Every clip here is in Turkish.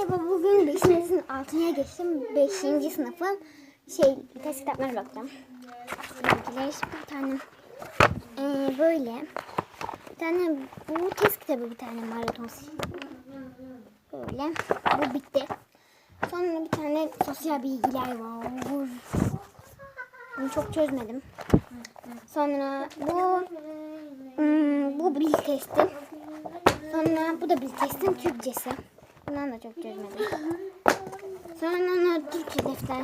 Merhaba bugün 5. sınıf 6'ya geçtim. 5. sınıfın şey test kitaplarına bakacağım. Benimkiler bir tane ee, böyle bir tane bu test kitabı bir tane maraton böyle bu bitti. Sonra bir tane sosyal bilgiler var. Bunu çok çözmedim. Sonra bu hmm, bu bil testi. Sonra bu da bil testin Türkçesi. Bundan da çok çözmedim. Sonra ona Türkçe defter.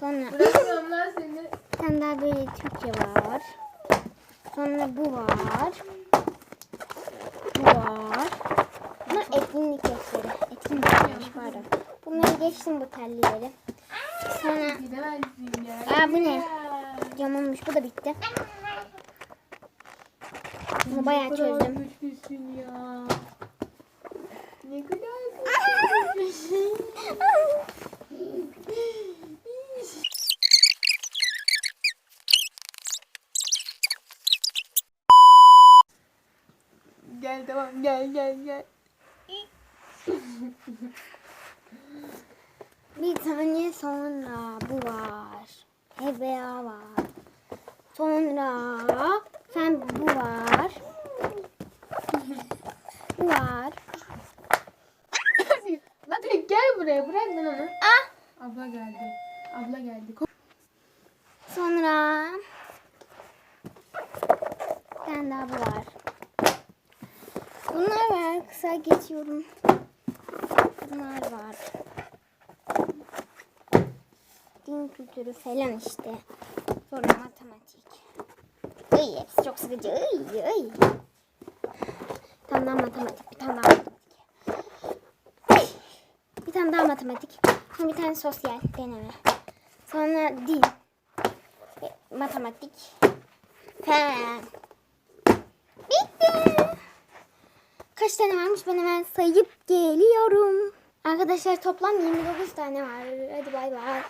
Sonra bir tane daha böyle Türkçe var. Sonra bu var. Bu var. Bunlar etkinlik defteri. Etkinlik defteri pardon. Bunları geçtim bu tellileri. Sonra. Aa, bu ne? yamulmuş. Bu da bitti. Bunu bayağı çözdüm. Ne kadar Gel tamam gel gel gel. Bir tane sonra bu var. Hevea var. Sonra sen bu var. Bu var. Hadi gel buraya bırak lan onu. Ah! Abla geldi. Abla geldi. Sonra bir tane daha bu var. Bunlar var. Kısa geçiyorum. Bunlar var. Din kültürü falan işte. Sonra matematik. Ay, hepsi çok sıkıcı. Ay, ay. Bir tane daha matematik. Bir tane daha matematik. Ay. Bir tane daha matematik. Sonra bir tane sosyal deneme. Sonra dil. E, Matematik. Fen. Bitti. Kaç tane varmış ben hemen sayıp geliyorum. Arkadaşlar toplam 29 tane var. Hadi bay bay.